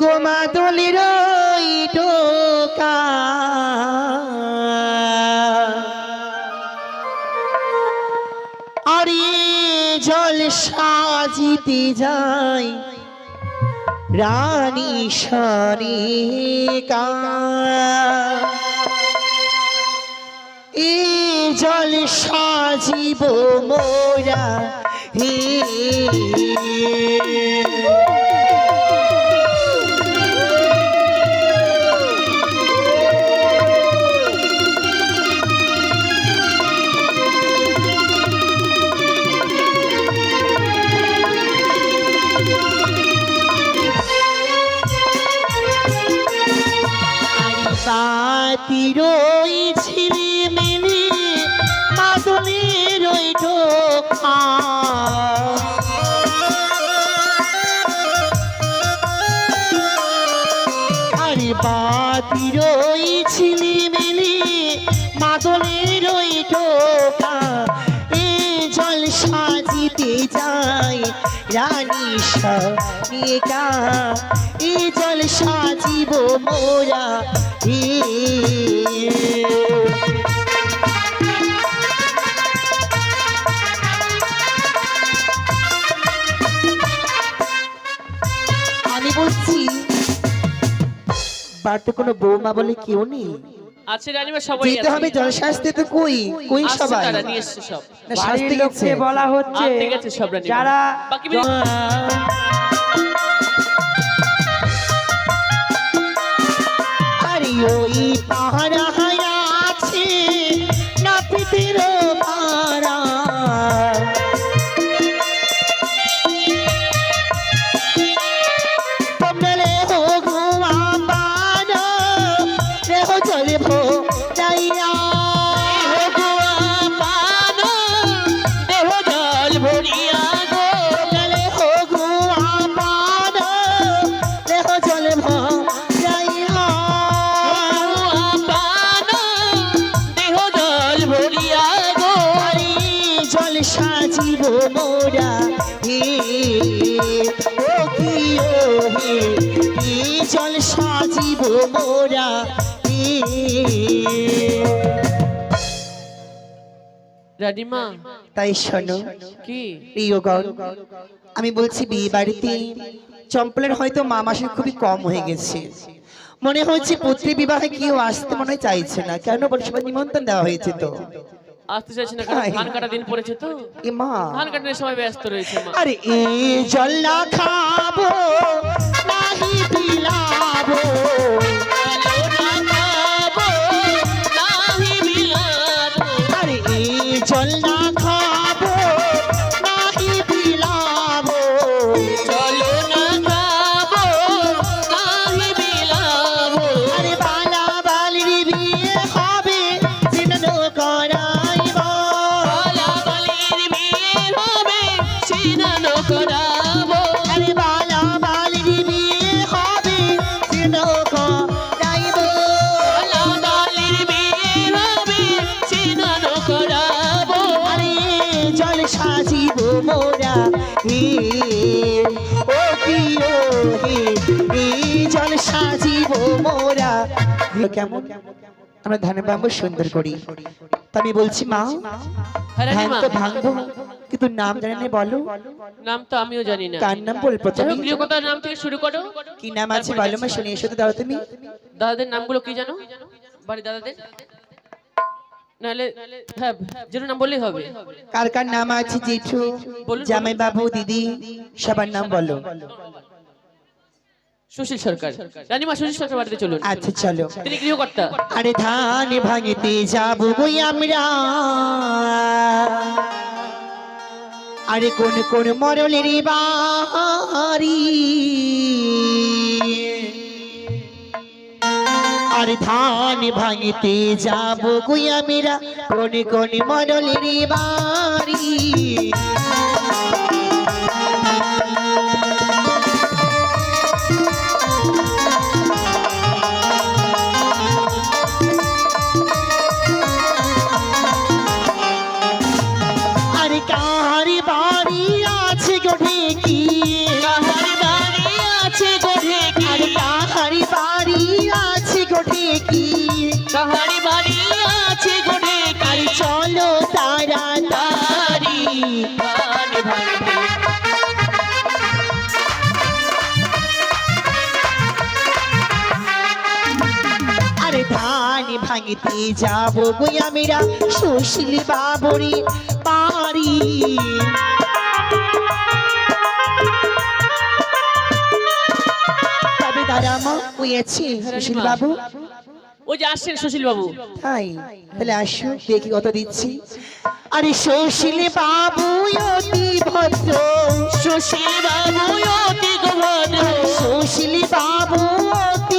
গো মা দলির টোকা। আরে জল সাজিতে যাই, রানী সারিকা এ জল সাজিব মোরা হে। পাতি রয়েছিল মেলে মাদনের ঢোকা রানী সারিকা এ জল সাজিব মোরা আমি বলছি বাড়িতে কোনো বৌমা বলে কেউ নেই? আছে রানীমা সবাই যেতে হবে আছে তো কই কই সবাই। তারা নিয়ে এসছে সব। বাড়ির শাস্তি লোককে বলা হচ্ছে সব রানীমা যারা বাকি আরে ওই রানীমা। তাই শোনো কি? প্রিয়গণ আমি বলছি বিয়ে বাড়িতে চম্পলের হয়তো মা মাসের খুবই কম হয়ে গেছে। মনে হচ্ছে পুত্রী বিবাহে কেউ আসতে মনে চাইছে না। কেন সবাই নিমন্ত্রণ দেওয়া হয়েছে তো? আসতে চাইছে না কারণ। ধান কাটা দিন পড়েছে তো? এ মা। ধান কাটানোর সময় ব্যস্ত রয়েছে মা। আরে এ জল না ও হে হে জল সাজিব মোরা। কেমন? আমরা ধানের বাম্বু সুন্দর করি। তা আমি বলছি মা হ্যাঁ তো ভাঙবো কিন্তু নাম জানে না বলো। নাম তো আমিও জানি না। কার নাম বলব তুমি গৃহকথার নাম থেকে শুরু করো। কি নাম আছে বলো মা শুনে এসো তো দাও তুমি। দাদাদের নামগুলো কি জানো? বাড়ি দাদাদের? নাহলে হ্যাঁ যেন নাম বললেই হবে। কার কার নাম আছে জেঠু জামাই বাবু দিদি সবার নাম বলো। সুশীল সরকার। রানীমা সুশীল সরকার বাড়িতে চলুন। আচ্ছা চলো। তিনি গৃহকর্তা। আরে ধান ভাঙিতে যাব গই আমরা। আরে কোন কোন মরলের বাড়ি? আরে ধান ভাঙিতে যাব গই আমরা। কোন কোন মরলের বাড়ি? ভাঙিতে যাব গো আমিরা সুশীল বাবরি পারি। তবে দাদা মা হয়েছে সুশীল বাবু? ওই যে আসছেন সুশীল বাবু। তাই তাহলে আসো দেখি কত দিচ্ছি। আরে সুশীল বাবু অতি ভদ্র। সুশীল বাবু অতি গভীর। সুশীল বাবু অতি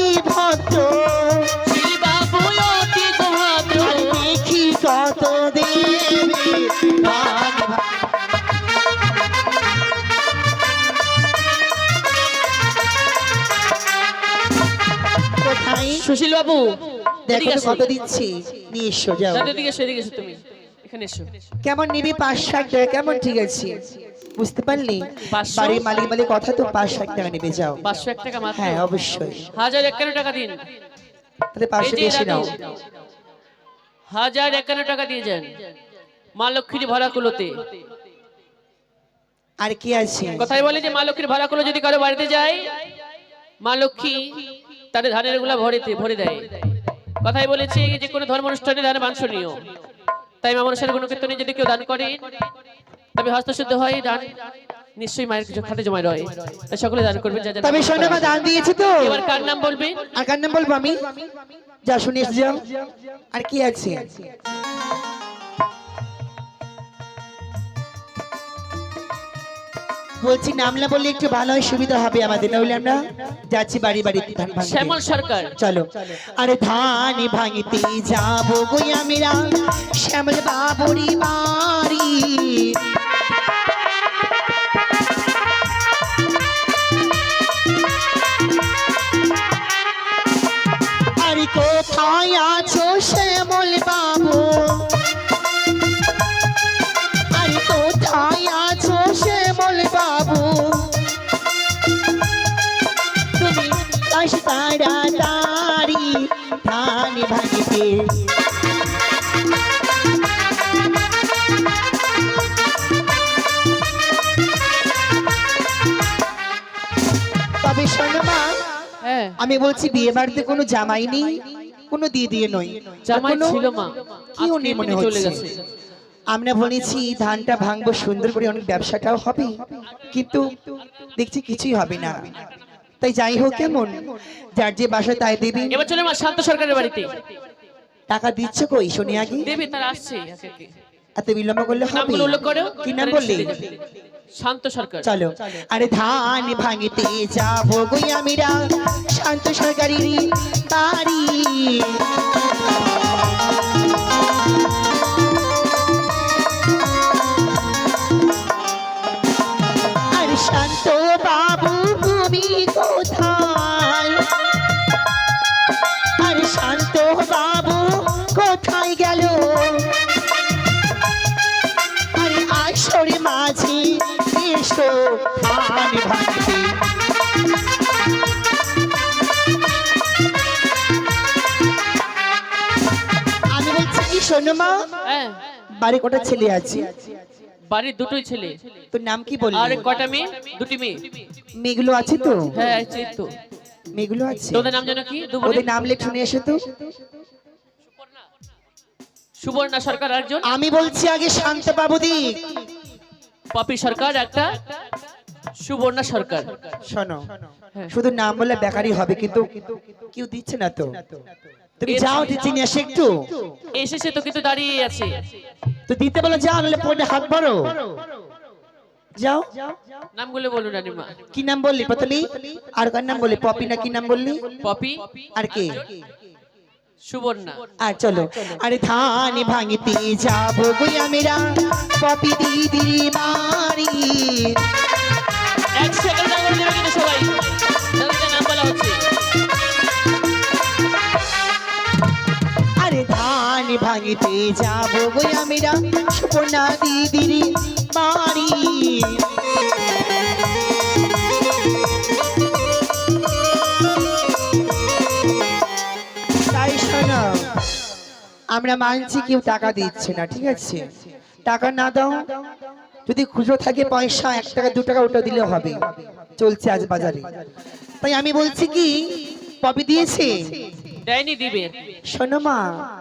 কোথায় সুশীল বাবু দেখো তো কত দিচ্ছি। নিয়ে এসো যাও। এদিকে এসো এদিকে এসো তুমি। এখানে এসো। কেমন নিবি পাঁচ ষাট টাকা? কেমন ঠিক আছে? বুঝতে পারলি? বাড়ির মালিক মালিক কথা তো পাঁচ ষাট টাকা নেবে যাও। পাঁচশো এক টাকা মাত্র? হ্যাঁ অবশ্যই। হাজার একান্ন টাকা দিন। তাহলে পাঁচশো বেশি নাও। হাজার একান্ন টাকা দিয়ে যান। মা লক্ষ্মীর ভাড়া কুলোতে আর কি আছে? কথাই বলে যে মা লক্ষ্মীর ভাড়া কুলো যদি কারও বাড়িতে যায় মা লক্ষ্মী তাদের ধানেরগুলা ভরেতে ভরে দেয়। কথাই বলেছি যে কোনো ধর্ম অনুষ্ঠানে দান বাঞ্ছনীয়। তাই মানুষের কোনো কীর্তনে যদি কেউ দান করে তবে হস্তশুদ্ধ হয় দান নিশ্চয়ই মায়ের কিছু খাতে জমায় রয়। তাই সকলে দান করবে যা তবে দান শোনো মা দান দিয়েছি তো। এবার কার নাম বলবে? আর কার নাম বলব আমি? যা শুনে এসে আর কি আছে? বলছি নাম না বললে একটু ভালো হয় সুবিধা হবে আমাদের। নইলে আমরা যাচ্ছি বাড়ি বাড়ি ধান ভাঙতে। শ্যামল সরকার। চলো। আরে ধান ভাঙিতে যাব গো আমরা শ্যামল বাবুরি বাড়ি। আরে কোথায় আছো তাড়াতাড়ি ধান ভাঙিতে। তবে শোনো মা হ্যাঁ। আমি বলছি বিয়ে বাড়িতে কোনো জামাই নেই কোনো দিয়ে দিয়ে নই জামাই কোনো ছিল মা। কিও নেই মনে চলে গেছে। আমরা বলেছি ধানটা ভাঙবো সুন্দর করে অনেক ব্যবসাটাও হবে। কিন্তু দেখছি কিছুই হবে না। তাই যাই হোক কেমন যার যে বাসা তাই দিবি। এবার চলে আমার শান্ত সরকারের বাড়িতে। টাকা দিচ্ছ কই? শুনি আগে। দেবে তার আসছে। এত বিলম্ব করলে হবে? নামগুলো উল্লেখ করো? কি নাম বললি? শান্ত সরকার। চলো। আরে ধান ভাঙিতে যাব গো আমিরা শান্ত সরকারি বাড়ি। শোনো মা হ্যাঁ। বাড়ি কটা ছেলে আছে? বাড়ির দুটোই ছেলে। তোর নাম কি বললি? আর কটা মেয়ে? দুটি মেয়ে। মেয়েগুলো আছে তো? হ্যাঁ আছে তো। মেয়েগুলো আছে? তোদের নাম জানো কি? ওদের নাম লেখ শুনে এসো তো। সুবর্ণা সরকার একজন আমি বলছি আগে শান্ত বাবুদি। পপি সরকার একটা? সুবর্ণা সরকার। শোনো হ্যাঁ। শুধু নাম বললে বেকারি হবে কিন্তু কেউ দিচ্ছে না তো। তুমি যাও দিচ্ছি নিয়ে আসে একটু। এসেছে তো কিন্তু দাঁড়িয়ে আছে। তো দিতে বলো যাও নাহলে পরে হাত ভরো। যাও। নামগুলো রানিমা। কি নাম বললি পতলি আর কার নাম বললি? পপি না কি নাম বললি? পপি? আর কে? সুবর্ণা। আর চলো। আরে ধান ভাঙিতে যাব গুই আমিরা। পপি দিদির বাড়ি এক সেকেন্ড দেবে কিন্তু সবাই। ধান ভাঙিতে যাব গুই আমিরা। সুপর্ণা দিদির বাড়ি। আমরা মানছি কেউ টাকা দিচ্ছে না, ঠিক আছে? টাকা না দাও, যদি খুচরো থাকে পয়সা, এক টাকা, দু টাকা ওটা দিলে হবে। চলছে আজ বাজারে। তাই আমি বলছি কি পপি দিয়েছে? দেয়নি দিবে? শোনো মা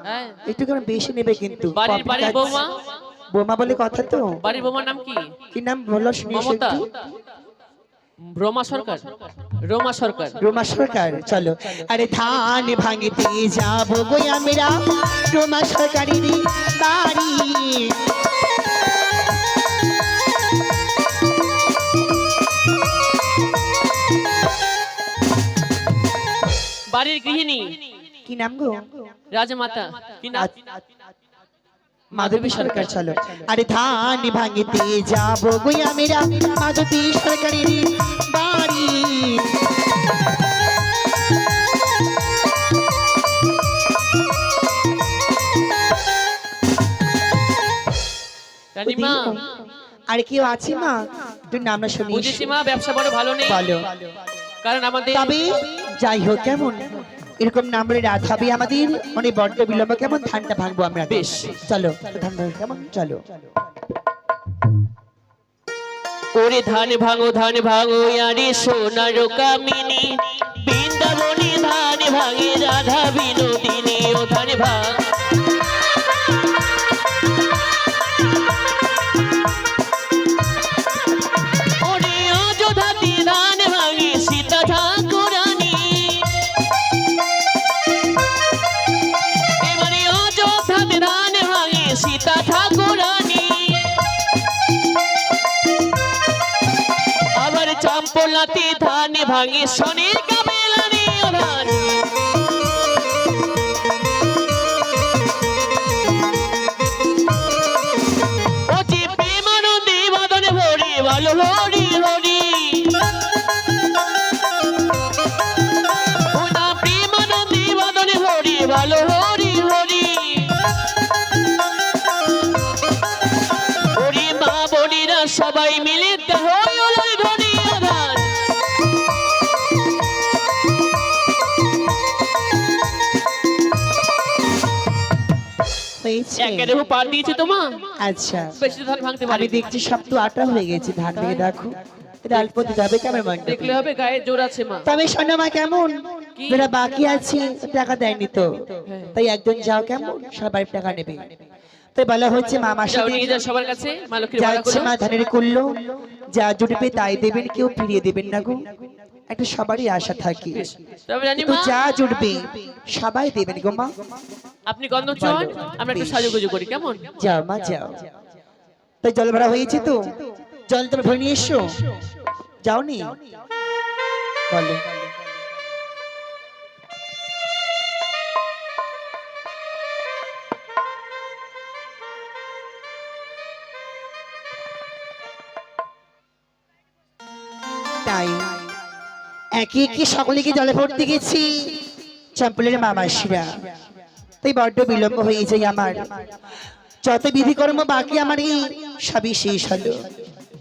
হ্যাঁ। একটু কেন বেশি নেবে কিন্তু। বাড়ির বাড়ির বৌমা? বৌমা বলে কথা তো। বাড়ির বৌমার নাম কি? কি নাম? বলো শুনি মমতা। একটু রোমা সরকার? রোমা সরকার। রোমা সরকার চলো। আরে ধান ভাঙিতে যাব গো আমরা। রোমা সরকারের বাড়ি। বাড়ির গৃহিণী? কি নাম গো রাজমাতা কি নাম? মাধবী সরকার চলো। আরে ধান ভাঙিতে যাব গো আমরা মাধবী সরকারের বাড়ি। রানীমা। আর কেউ আছে মা? তুই নামটা শুনিস বুঝেছি মা ব্যবসা বড় ভালো নেই। বলো কারণ আমাদের তবে যাই হোক কেমন? এরকম নাম্বারে রাত হবে আমাদের। মানে বড্ড বিলম্ব। কেমন ধানটা ভাঙবো আমরা? বেশ। চলো ধান ভাঙ কেমন? চলো। ওরে ধান ভাঙো ধান ভাঙো আরে সোনার কামিনী। বৃন্দাবনী ধান ভাঙে রাধা বিনোদিনী। ও ধান ভাঙ। চাম্পলাতে ধান ভাঙে শনির কাবেলানি ও ধান ভালো হরি হরি। ভরে ভালো হরি হরি। ওরে মা সবাই মিলে হই একে রেহু পার দিয়েছে তোমা আচ্ছা। বেশি ধান ভাঙতে আমি দেখছি সব তো আটা হয়ে গেছে ধান ভেঙে দেখো হবে কেমন দেখলে হবে গায়ে জোর আছে মা। তবে শোনো মা কেমন? যারা বাকি আছে টাকা দেয়নি তো। হ্যাঁ। তাই একজন যাও কেমন? সবাই টাকা নেবে। তাই বলা হচ্ছে মা মাসে সবার কাছে যাচ্ছে মা ধানের করল যা জুটবে তাই দেবেন কেউ ফিরিয়ে দেবেন না গো। একটা সবারই আশা থাকে। যা জুটবে সবাই দেবেন গো মা। আপনি গন্ধব চন আমরা একটু। সাজুগুজু করি কেমন? যাও মা যাও। তাই জল ভরা হয়েছে তো? জল তোমরা ভরে নিয়ে এসো। যাওনি? বলো। তাই একে একে সকলেকে জলে ভরতে গেছি। চম্পলের মামাসিরা। তাই বড্ড বিলম্ব হয়ে যায় আমার। যত বিধিকর্ম বাকি আমার এই সবই শেষ হলো।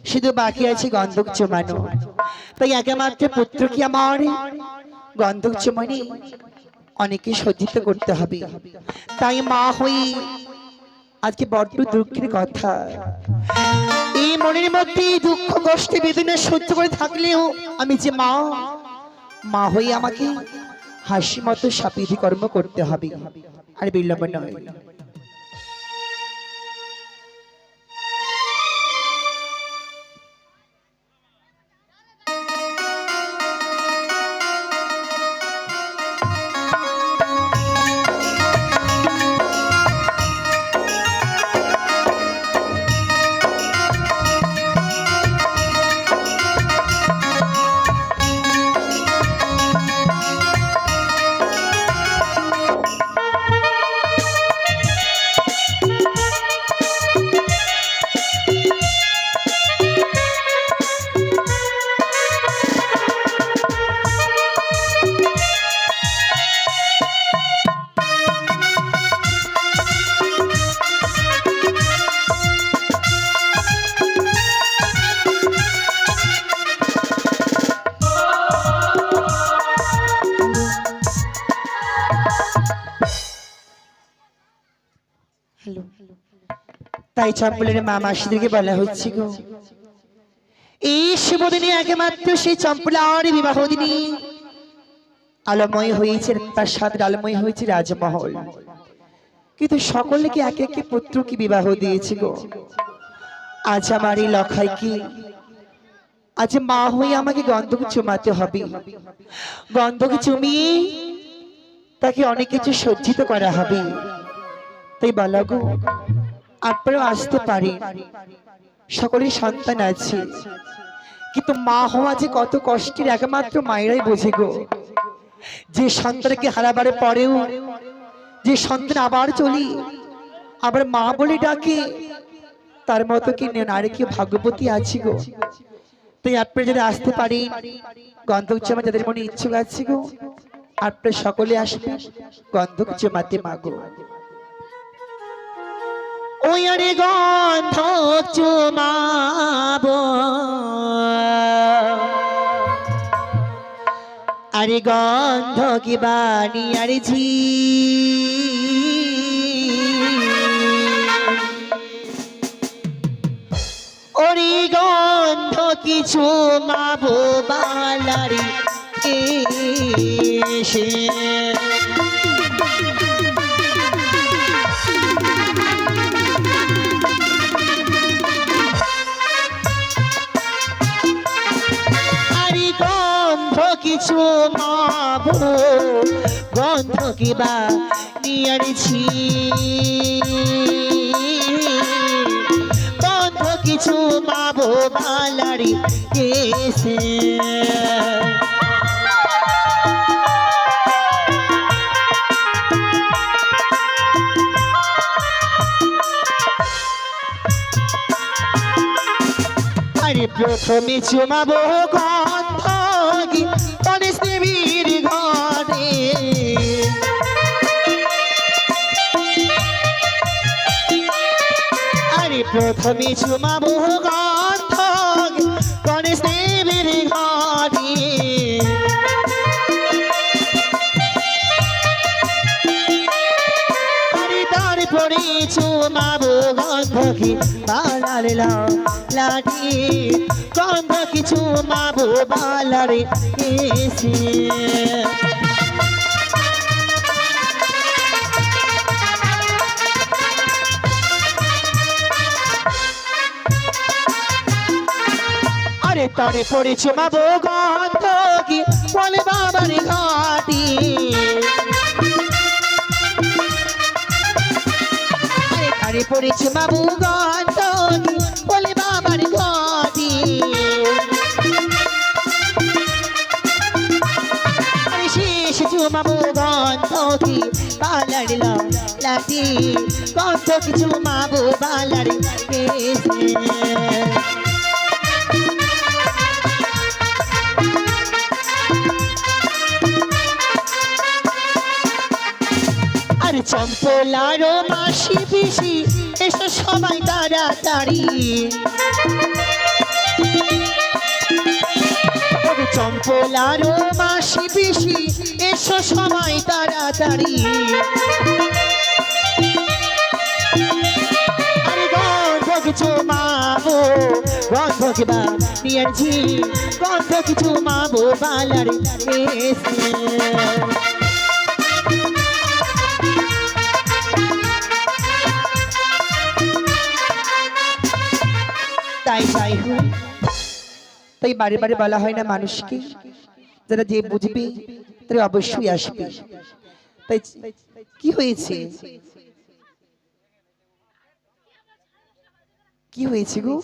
শুধু বাকি আছে গন্ধক চমানো। তাই একমাত্র পুত্র কি আমার? গন্ধক চমানি অনেকে সজ্জিত করতে হবে। তাই মা হই আজকে বড্ড দুঃখের কথা। এই মনের মধ্যে দুঃখ, কষ্টে বেদনা সহ্য করে থাকলেও আমি যে মা মা হয়ে আমাকে হাসি মতো সাপিধি কর্ম করতে হবে। আর বিলম্ব নয় তাই চম্পলের মা মাসিদেরকে বলা হচ্ছে গো। এই শুভদিনে একমাত্র সেই চম্পলার বিবাহ দিনে আলময় হয়েছে প্রাসাদ আলোময় হয়েছে রাজমহল। কিন্তু সকলকে একে একে পুত্রকে বিবাহ দিয়েছে গো? আজ আমার এই লখাই কি? আজ মা হয়ে আমাকে গন্ধকে চুমাতে হবে। গন্ধকে চুমিয়ে তাকে অনেক কিছু সজ্জিত করা হবে। তাই বলা গো আপনারাও আসতে পারে। সকলের সন্তান আছে। কিন্তু মা হওয়া যে কত কষ্টের একমাত্র মায়েরাই বোঝে গো। যে সন্তানকে হারাবারে পরেও, যে সন্তান আবার চলি, আবার মা বলে ডাকে, তার মতো কি নারী কি ভাগ্যবতী আছি গো। তাই আপনারা যদি আসতে পারেন গন্ধক জমা যাদের মনে ইচ্ছুক আছে গো আপনারা সকলে আসবেন গন্ধক জমাতে মাগো ওই আরে গন্ধক চুমাবো। আরে গন্ধ কি বাণী, আরে ঝি। ওরে গন্ধ কিছু মাবো বালারি, এসে। কিছু মাবো গন্ধ কিবা নিয়ারেছি গন্ধ কিছু বালারি কেসে। আরে প্রথমে চুমাবো গন্ধ প্রথমে চুমাবো গন্ধ গণেশ দেবীর ঘরে তারপরে চুমাবো গন্ধকে বালার লাঠি গন্ধ কিছু মাবো বালারে, এসে তরে পড়ে চুমাবো গন্ধ কি? বলে বাবার ঘাটি। ঘরে পড়েছে বাবু গন্ধ বলে বাবার ঘটি। শেষ চুমাবু গন্ধ কি? পালার লাটি গন্ধ কি চুমাবু বালার চম্পলারও মাসি পিসি এসো সবাই তাড়াতাড়ি। চম্পলারও মাসি পিসি এসো সবাই তাড়াতাড়ি। কিছু মাবো গন্ধ কিবা নিয়ারছি গন্ধ কিছু মাবো বালার এসে তাই হোক তাই বারে বারে বলা হয় না মানুষকে, যারা যে বুঝবে, তারা অবশ্যই আসবে। তাই কি হয়েছে? কি হয়েছে গো?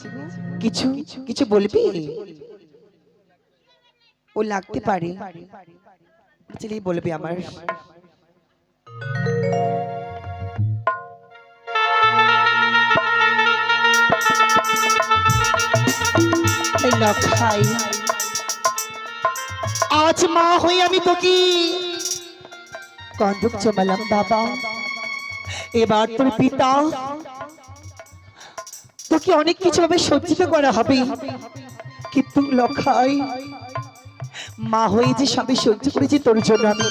কিছু কিছু বলবি? ও লাগতে পারে। বলবে আমার। আজ মা হই আমি তোকে কন্দুক চমালাম, বাবা। এবার তোর পিতা, তোকে অনেক কিছু ভাবে সজ্জিত করা হবে। কিন্তু লক্ষাই মা হয়ে যে সবে সহ্য করেছি তোর জন্য আমি।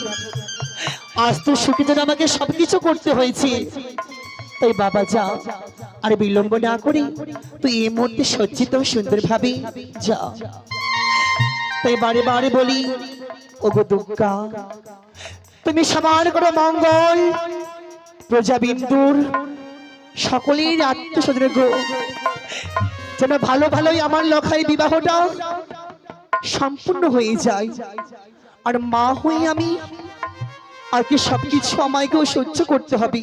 আজ তোর সুখে জন্য আমাকে সবকিছু করতে হয়েছে। তাই বাবা, যা। আর বিলম্ব না করে, তুই এই মুহূর্তে সজ্জিত সুন্দরভাবে যা। তাই বারে বারে বলি ওগো দুর্গা, তুমি সমান করো মঙ্গল, প্রজাবিন্দুর সকলের আত্মস্বজনের গো। যেন ভালো ভালোই আমার লখাই বিবাহটা সম্পূর্ণ হয়ে যায়, আর মা হয়ে আমি আর কি সবকিছু আমাকেও সহ্য করতে হবে।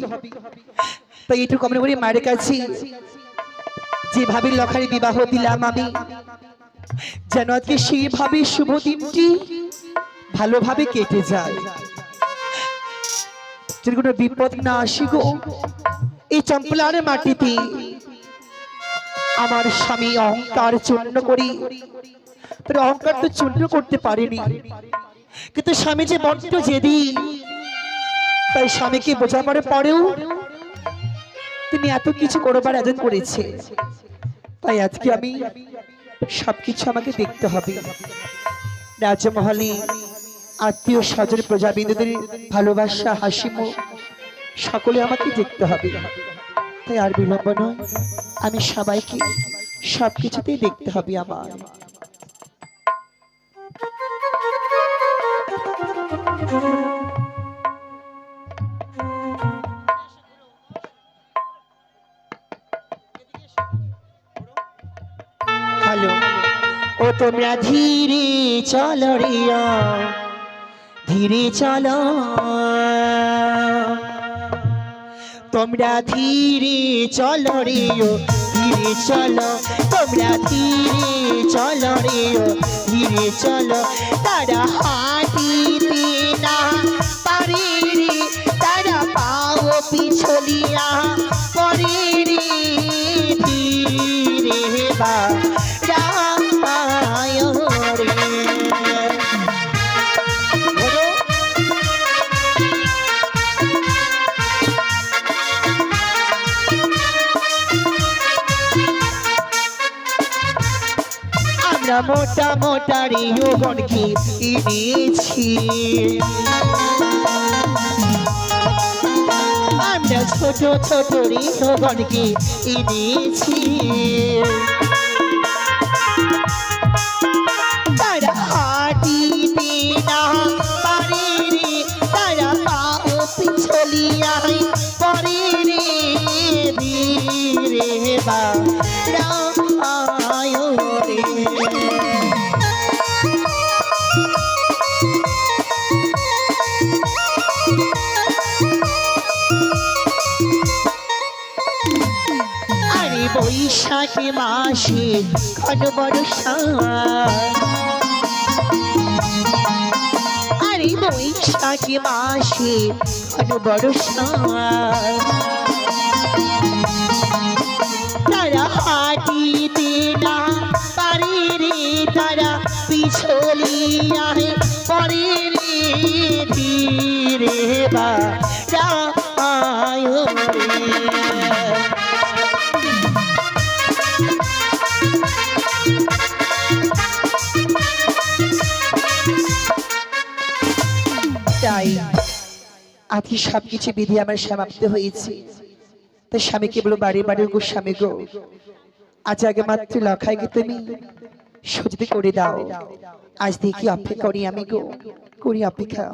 তাই এটুকু আমরা বলি, মায়ের কাছে যেভাবে লখারি বিবাহ দিলাম আমি, যেন আজকে সেইভাবে শুভ দিনটি ভালোভাবে কেটে যায়। যেন কোনো বিপদ না আসি গো, এই চম্পলার মাটিতে আমার স্বামী অহংকার চূর্ণ করি। অহংকার তো চূর্ণ করতে পারেনি। কিন্তু স্বামী যে বড্ড জেদি তাই স্বামীকে বোঝাবার পরেও তিনি এত কিছু করবার আয়োজন করেছে। তাই আজকে আমি সবকিছু আমাকে দেখতে হবে। রাজমহলে আত্মীয় স্বজন প্রজাবিন্দুদের ভালোবাসা, হাসি মুখ সকলে আমাকে দেখতে হবে। তাই আর বিলম্ব নয়, আমি সবাইকে সবকিছুতেই দেখতে হবে আমার। হ্যালো তোমরা ধীরে চলো রিয়া, ধীরে চলো। তোমরা ধীরে চলো রিও ধীরে চলো। তোমরা ধীরে চলো রিও ধীরে চলো। তারা হাঁটিতে মোটা রিওগণকে এনেছি আমরা ছোট ছোট রিহ এনেছি তারা বৈশাখে মাসে ঘন বর্ষা আরে বৈশাখে মাসে ঘন বর্ষা তারা হাঁটিতে না পারে রে তারা পিছলিয়ায় পরে রে ধীরে বা রামায় আজকে সবকিছু বিধি আমার সমাপ্ত হয়েছে তাই স্বামীকে বলো বাড়ি বাড়ি গো স্বামী গো। আজ আগে মাত্র লখাইকে তুমি সজদি করে দাও। আজ দেখি অপেক্ষা করি আমি গো, করি অপেক্ষা।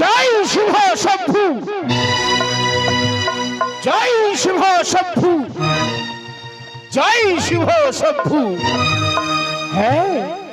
জয় শুভ শম্ভু। জয় শুভ শম্ভু। জয় শুভ শম্ভু। হ্যাঁ।